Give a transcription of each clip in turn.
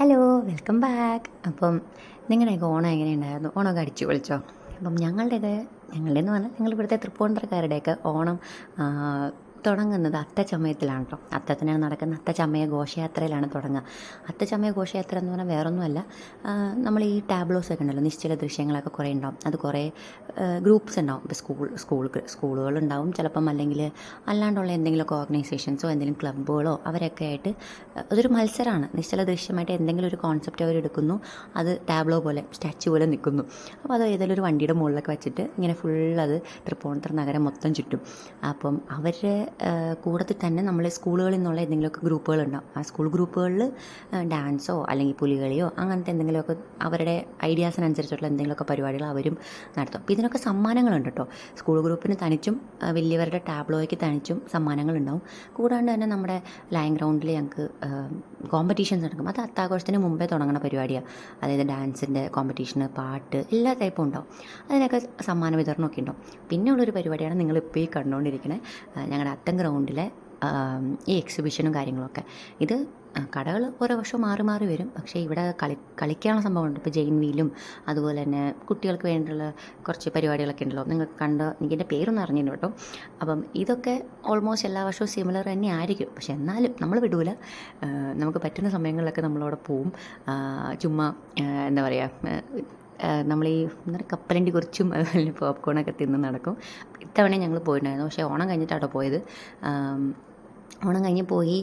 Hello welcome back അപ്പം നിങ്ങളുടെയൊക്കെ ഓണം എങ്ങനെയുണ്ടായിരുന്നു? ഓണമൊക്കെ അടിച്ചു പൊളിച്ചോ? അപ്പം ഞങ്ങളുടേത് ഞങ്ങളുടെ എന്ന് പറഞ്ഞാൽ ഞങ്ങൾ ഇവിടുത്തെ തൃപ്പൂണിത്തറക്കാരുടെയൊക്കെ ഓണം തുടങ്ങുന്നത് അത്തച്ചമയത്തിലാണ് കേട്ടോ അത്തത്തിനാണ് നടക്കുന്ന അത്തച്ചമയ ഘോഷയാത്രയിലാണ് തുടങ്ങുക. അത്തച്ചമയ ഘോഷയാത്ര എന്ന് പറഞ്ഞാൽ വേറൊന്നുമല്ല. നമ്മൾ ഈ ടാബ്ലോസ് ഒക്കെ ഉണ്ടല്ലോ നിശ്ചല ദൃശ്യങ്ങളൊക്കെ കുറേ ഉണ്ടാവും. അത് കുറേ ഗ്രൂപ്പ്സ് ഉണ്ടാവും. ഇപ്പോൾ സ്കൂൾ സ്കൂൾ സ്കൂളുകളുണ്ടാവും ചിലപ്പം അല്ലെങ്കിൽ അല്ലാണ്ടുള്ള എന്തെങ്കിലുമൊക്കെ ഓർഗനൈസേഷൻസോ എന്തെങ്കിലും ക്ലബ്ബുകളോ അവരൊക്കെ ആയിട്ട് അതൊരു മത്സരമാണ്. നിശ്ചല ദൃശ്യമായിട്ട് എന്തെങ്കിലും ഒരു കോൺസെപ്റ്റ് അവർ എടുക്കുന്നു. അത് ടാബ്ലോ പോലെ സ്റ്റാച്ചു പോലെ നിൽക്കുന്നു. അപ്പോൾ അത് ഏതെങ്കിലും ഒരു വണ്ടിയുടെ മുകളിലൊക്കെ വെച്ചിട്ട് ഇങ്ങനെ ഫുൾ അത് തൃപ്പൂണിത്തറ നഗരം മൊത്തം ചുറ്റും. അപ്പം അവരുടെ കൂടത്തിൽ തന്നെ നമ്മൾ സ്കൂളുകളിൽ നിന്നുള്ള എന്തെങ്കിലുമൊക്കെ ഗ്രൂപ്പുകളുണ്ടാവും ആ സ്കൂൾ ഗ്രൂപ്പുകളിൽ ഡാൻസോ അല്ലെങ്കിൽ പുലികളിയോ അങ്ങനത്തെ എന്തെങ്കിലുമൊക്കെ അവരുടെ ഐഡിയാസിനനുസരിച്ചുള്ള എന്തെങ്കിലുമൊക്കെ പരിപാടികൾ അവരും നടത്തും. അപ്പോൾ ഇതിനൊക്കെ സമ്മാനങ്ങളുണ്ട് കേട്ടോ. സ്കൂൾ ഗ്രൂപ്പിന് തനിച്ചും വലിയവരുടെ ടാബ്ലോയ്ക്ക് തനിച്ചും സമ്മാനങ്ങളുണ്ടാവും. കൂടാണ്ട് തന്നെ നമ്മുടെ ലൈൻ ഗ്രൗണ്ടിൽ ഞങ്ങൾക്ക് കോമ്പറ്റീഷൻസ് നടക്കും. അത് അത്താഘോഷത്തിന് മുമ്പേ തുടങ്ങുന്ന പരിപാടിയാണ് അതായത് ഡാൻസിന്റെ കോമ്പറ്റീഷന് പാട്ട് എല്ലാ ടൈപ്പും ഉണ്ടാവും. അതിനൊക്കെ സമ്മാന വിതരണമൊക്കെ ഉണ്ടാവും. പിന്നെയുള്ളൊരു പരിപാടിയാണ് നിങ്ങളിപ്പോൾ ഈ കണ്ടുകൊണ്ടിരിക്കുന്നത് ഞങ്ങളുടെ അത്തം ഗ്രൗണ്ടിലെ ഈ എക്സിബിഷനും കാര്യങ്ങളൊക്കെ. ഇത് കടകൾ ഓരോ വർഷവും മാറി മാറി വരും. പക്ഷേ ഇവിടെ കളി കളിക്കാനുള്ള സംഭവമുണ്ട്. ഇപ്പോൾ ജെയിൻ വീലും അതുപോലെ തന്നെ കുട്ടികൾക്ക് വേണ്ടിയുള്ള കുറച്ച് പരിപാടികളൊക്കെ ഉണ്ടല്ലോ. നിങ്ങൾ കണ്ട? എനിക്കെന്റെ പേരൊന്നും അറിഞ്ഞില്ല കേട്ടോ. അപ്പം ഇതൊക്കെ ഓൾമോസ്റ്റ് എല്ലാ വർഷവും സിമിലർ തന്നെ ആയിരിക്കും. പക്ഷെ എന്നാലും നമ്മൾ വിടൂല. നമുക്ക് പറ്റുന്ന സമയങ്ങളിലൊക്കെ നമ്മളവിടെ പോവും. ചുമ്മാ എന്താ പറയുക നമ്മൾ ഈ എന്താ കപ്പലണ്ടി കുറിച്ചും അതുപോലെ പോപ്കോണൊക്കെ തിന്ന് നടക്കും. ഇത്തവണ ഞങ്ങൾ പോയിട്ടുണ്ടായിരുന്നു. പക്ഷേ ഓണം കഴിഞ്ഞിട്ടാട്ടോ പോയത്. ഓണം കഴിഞ്ഞ് പോയി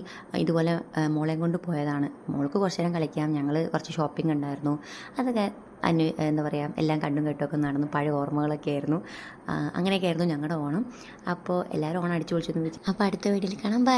ഇതുപോലെ മോളെയും കൊണ്ട് പോയതാണ്. മോൾക്ക് കുറച്ച് നേരം കളിക്കാം. ഞങ്ങൾ കുറച്ച് ഷോപ്പിംഗ് ഉണ്ടായിരുന്നു. അതൊക്കെ അന്വ എന്താ പറയുക എല്ലാം കണ്ടും കേട്ടൊക്കെ നടന്നു. പഴയ ഓർമ്മകളൊക്കെ ആയിരുന്നു. അങ്ങനെയൊക്കെ ആയിരുന്നു ഞങ്ങളുടെ ഓണം. അപ്പോൾ എല്ലാവരും ഓണം അടിച്ചു പൊളിച്ചെന്ന് അപ്പോൾ അടുത്ത വീട്ടിൽ കാണാം. ബൈ